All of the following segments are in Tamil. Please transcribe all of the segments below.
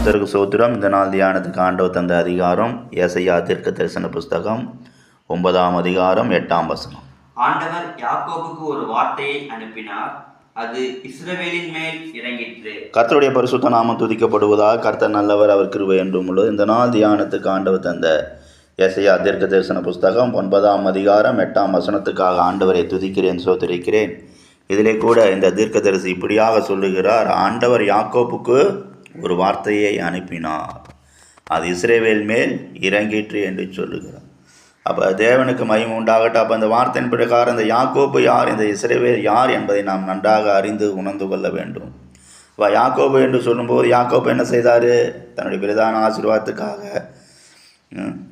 கர்த்தருக்கு சோத்திரம். இந்த நாள் தியானத்துக்கு ஆண்டவர் தந்த அதிகாரம் ஏசையா தீர்க்க தரிசன புஸ்தகம் ஒன்பதாம் அதிகாரம் எட்டாம் வசனம். ஆண்டவர் யாக்கோபுக்கு ஒரு வார்த்தையை அனுப்பினார். அது இஸ்ரவேலின் மேல் இறங்கிற்று. கர்த்தருடைய பரிசுத்த நாமம் துதிக்கப்படுவதாக கர்த்தர் நல்லவர் அவர் கிருபை என்றும் உள்ளது. இந்த நாள் தியானத்துக்கு ஆண்டவர் தந்த ஏசையா தீர்க்க தரிசன புஸ்தகம் ஒன்பதாம் அதிகாரம் எட்டாம் வசனத்துக்காக ஆண்டவரை துதிக்கிறேன் சோதரிக்கிறேன் இதிலே கூட இந்த தீர்க்கதரிசி இப்படியாக சொல்லுகிறார் ஆண்டவர் யாக்கோப்புக்கு ஒரு வார்த்தையை அனுப்பினார். அது இஸ்ரேவேல் மேல் இறங்கிற்று என்று சொல்லுகிறார். அப்போ தேவனுக்கு மயம் உண்டாகட்டும். அப்போ அந்த வார்த்தையின் பிரகாரம் இந்த யாக்கோப்பு யார் இந்த இஸ்ரேவேல் யார் என்பதை நாம் நன்றாக அறிந்து உணர்ந்து கொள்ள வேண்டும். இப்போ யாக்கோபு என்று சொல்லும்போது யாக்கோபு என்ன செய்தார்? தன்னுடைய பிரதான ஆசீர்வாதத்துக்காக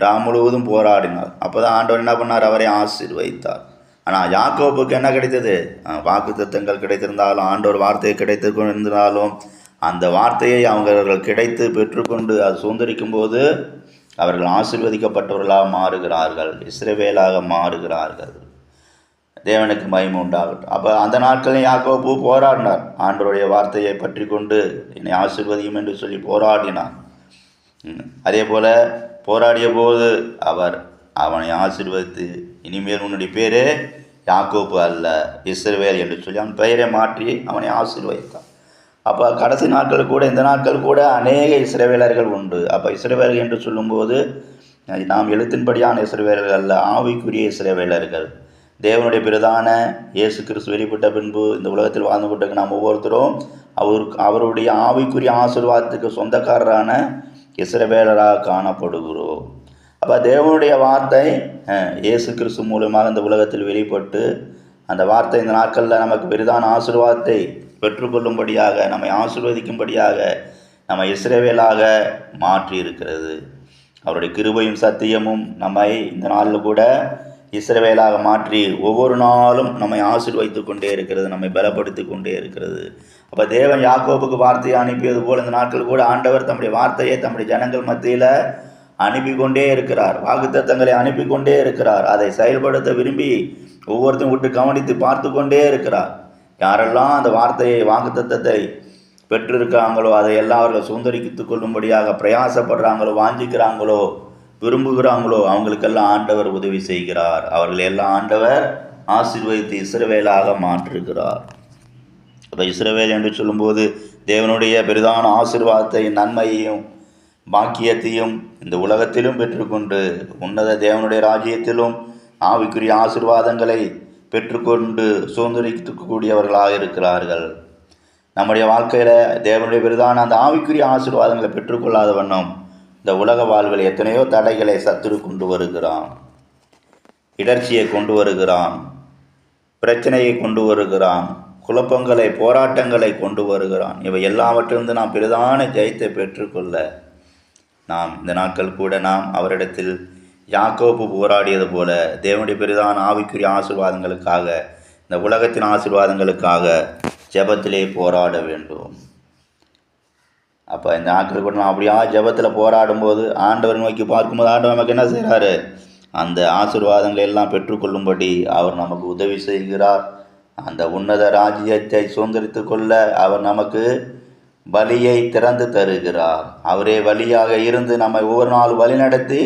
டாம் ராம் முழுவதும் போராடினார். அப்போ தான் ஆண்டவர் என்ன பண்ணார்? அவரை ஆசீர்வதித்தார். ஆனால் யாக்கோபுக்கு என்ன கிடைத்தது? வாக்கு தத்தங்கள் கிடைத்திருந்தாலும் ஆண்டோர் வார்த்தை கிடைத்து கொண்டிருந்தாலும் அந்த வார்த்தையை அவர்கள் கிடைத்து பெற்றுக்கொண்டு அது சுதந்திரிக்கும் போது அவர்கள் ஆசீர்வதிக்கப்பட்டவர்களாக மாறுகிறார்கள் இஸ்ரவேலாக மாறுகிறார்கள். தேவனுக்கு மகிமை உண்டாகட்டும். அப்போ அந்த நாட்களில் யாக்கோபு போராடினார். ஆண்டருடைய வார்த்தையை பற்றி கொண்டு என்னை ஆசிர்வதியும் என்று சொல்லி போராடினார். அதே போல் போராடிய போது அவர் அவனை ஆசிர்வதித்து இனிமேல் உன்னுடைய பேரே யாக்கோப்பு அல்ல இஸ்ரவேல் என்று சொல்லி அவன் பெயரை மாற்றி அவனை ஆசிர்வதித்தான். அப்போ கடைசி நாட்கள் கூட இந்த நாட்கள் கூட அநேக இஸ்ரவேலர்கள் உண்டு. அப்போ இஸ்ரவேலர்கள் என்று சொல்லும்போது நாம் எழுத்தின்படியான இஸ்ரவேலர்கள் அல்ல ஆவிக்குரிய இஸ்ரவேலர்கள். தேவனுடைய பிரதான இயேசு கிறிஸ்து வெளிப்பட்ட பின்பு இந்த உலகத்தில் வாழ்ந்து கொண்டிருக்க நாம் ஒவ்வொருத்தரும் அவர் அவருடைய ஆவிக்குரிய ஆசீர்வாதத்துக்கு சொந்தக்காரரான இஸ்ரவேலராக காணப்படுகிறோம். அப்போ தேவனுடைய வார்த்தை இயேசு கிறிஸ்து மூலமாக இந்த உலகத்தில் வெளிப்பட்டு அந்த வார்த்தை இந்த நாட்களில் நமக்கு பெரிதான ஆசீர்வாதத்தை பெற்றுக்கொள்ளும்படியாக நம்மை ஆசிர்வதிக்கும்படியாக நம்ம இஸ்ரேவேலாக மாற்றி இருக்கிறது அவருடைய கிருபையும் சத்தியமும் நம்மை இந்த நாளில் கூட இஸ்ரவேலாக மாற்றி ஒவ்வொரு நாளும் நம்மை ஆசிர்வதித்து கொண்டே இருக்கிறது நம்மை பலப்படுத்தி கொண்டே இருக்கிறது. அப்போ தேவன் யாக்கோபுக்கு வார்த்தையை அனுப்பியது போல் இந்த நாட்கள் கூட ஆண்டவர் தம்முடைய வார்த்தையை தம்முடைய ஜனங்கள் மத்தியில் அனுப்பி கொண்டே இருக்கிறார். வாக்குத்தத்தங்களை அனுப்பி கொண்டே இருக்கிறார். அதை செயல்படுத்த விரும்பி ஒவ்வொருத்தையும் விட்டு கவனித்து பார்த்து கொண்டே இருக்கிறார். யாரெல்லாம் அந்த வார்த்தையை வாக்குத்தத்தத்தை பெற்றிருக்காங்களோ அதை எல்லாம் அவர்கள் சுந்தரித்து கொள்ளும்படியாக பிரயாசப்படுறாங்களோ வாஞ்சிக்கிறாங்களோ விரும்புகிறாங்களோ அவங்களுக்கெல்லாம் ஆண்டவர் உதவி செய்கிறார். அவர்கள் எல்லாம் ஆண்டவர் ஆசீர்வதித்து இஸ்ரவேலாக மாற்றுகிறார். அப்போ இஸ்ரவேல் என்று சொல்லும்போது தேவனுடைய பெரிதான ஆசீர்வாதத்தை நன்மையையும் பாக்கியத்தையும் இந்த உலகத்திலும் பெற்றுக்கொண்டு உன்னத தேவனுடைய ராஜ்யத்திலும் ஆவிக்குரிய ஆசீர்வாதங்களை பெற்றுக்கொண்டு சுதந்திரிக்கக்கூடியவர்களாக இருக்கிறார்கள். நம்முடைய வாழ்க்கையில் தேவனுடைய பெரிதான அந்த ஆவிக்குரிய ஆசீர்வாதங்களை பெற்றுக்கொள்ளாத வண்ணம் இந்த உலக வாழ்வில் எத்தனையோ தடைகளை சத்துரு கொண்டு வருகிறான். இடர்ச்சியை கொண்டு வருகிறான். பிரச்சனையை கொண்டு வருகிறான். குழப்பங்களை போராட்டங்களை கொண்டு வருகிறான். இவை எல்லாவற்றிலிருந்து நாம் பெரிதான ஜெயத்தை பெற்றுக்கொள்ள நாம் இந்த நாட்கள் கூட நாம் அவரிடத்தில் யாக்கோப்பு போராடியது போல தேவனுடைய பெரிதான ஆவிக்குரிய ஆசிர்வாதங்களுக்காக இந்த உலகத்தின் ஆசிர்வாதங்களுக்காக ஜெபத்திலே போராட வேண்டும். அப்போ இந்த ஆட்கள் கூட அப்படியா ஜெபத்தில் போராடும்போது ஆண்டவர் நோக்கி பார்க்கும்போது ஆண்டவர் நமக்கு என்ன செய்கிறாரு அந்த ஆசீர்வாதங்களை எல்லாம் பெற்றுக்கொள்ளும்படி அவர் நமக்கு உதவி செய்கிறார். அந்த உன்னத ராஜ்யத்தை சுதந்திரித்து கொள்ள அவர் நமக்கு வழியை திறந்து தருகிறார். அவரே வழியாக இருந்து நம்மை ஒவ்வொரு நாள் வழி நடத்தி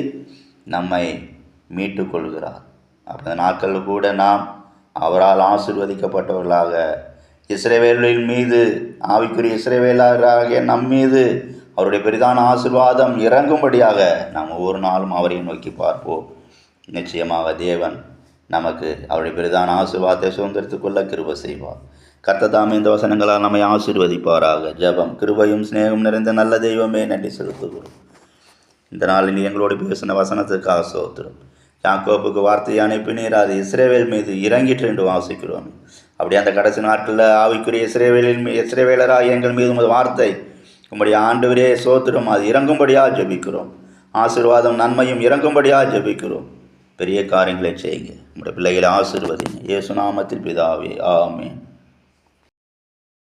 நம்மை மீட்டு கொள்கிறார் அந்த நாட்கள் கூட நாம் அவரால் ஆசிர்வதிக்கப்பட்டவர்களாக இஸ்ரேவேலின் மீது ஆவிக்குரிய இஸ்ரவேலராகிய நம் மீது அவருடைய பெரிதான ஆசீர்வாதம் இறங்கும்படியாக நாம் ஒவ்வொரு நாளும் அவரை நோக்கி பார்ப்போம். நிச்சயமாக தேவன் நமக்கு அவருடைய பெரிதான ஆசிர்வாதத்தை சுதந்திரத்துக்கொள்ள கிருப செய்வார். கர்த்ததாம் இந்த வசனங்களால் நம்மை ஆசிர்வதிப்பாராக. ஜெபம் கிருபையும் சிநேகம் நிறைந்த நல்ல தெய்வமே நன்றி செலுத்துகிறோம். இந்த நாளில் நீ எங்களோடு பேசின வசனத்துக்காக சோத்திரம் யாக்கோப்புக்கு வார்த்தையை அனுப்பினீர் அது இஸ்ரேவேல் மீது இறங்கிட்டு என்று வாசிக்கிறோம். அப்படி அந்த கடைசி நாட்களில் ஆவிக்குரிய இஸ்ரேவேலின் இஸ்ரேவேலராக எங்கள் மீது உமது வார்த்தை உம்முடைய ஆண்டுவரே சோத்திரம் அது இறங்கும்படியாக ஜெபிக்கிறோம். ஆசீர்வாதம் நன்மையும் இறங்கும்படியாக ஜெபிக்கிறோம். பெரிய காரியங்களை செய்யுங்க. உங்களுடைய பிள்ளைகளை ஆசீர்வதிங்க. ஏசு நாமத்தில் பிதாவே ஆமே